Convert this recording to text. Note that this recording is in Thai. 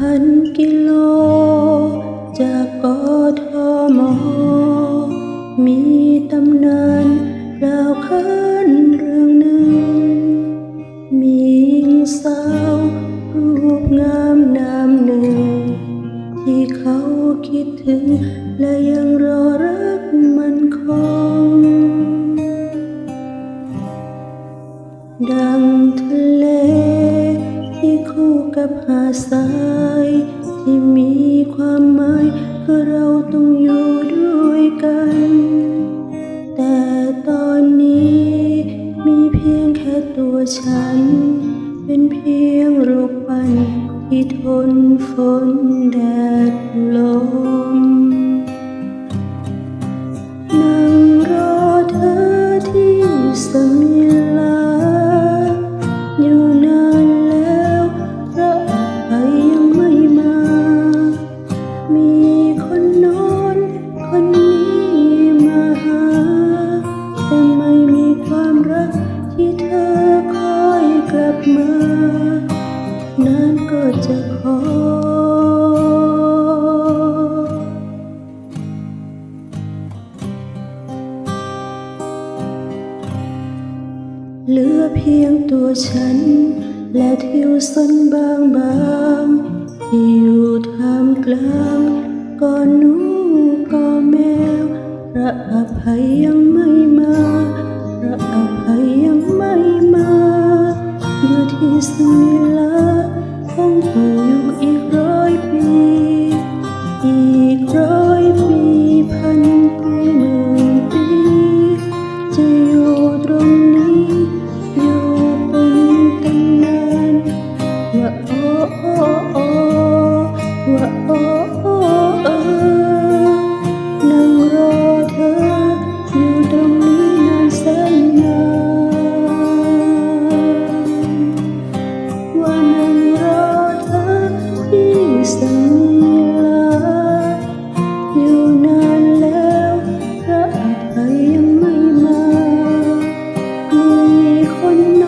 พันกิโล จากกทม มีตำนานราวขันเรื่องหนึ่ง มีหญิงสาวรูปงามนามหนึ่ง ที่เขาคิดถึงและยังรอรักมันคงดัง บหาดทรายที่มีความหมายคือเราต้องอยู่ด้วยกัน แต่ตอนนี้มีเพียงแค่ตัวฉัน เป็นเพียงรูปปั้นที่ทนฝนแดด มานานก็จะขอ เหลือเพียงตัวฉัน และทิวสันบางบางที่อยู่ท่ามกลางก่อนหนูก่อแมวพระอภัยยังไม่ อยู่ที่ ค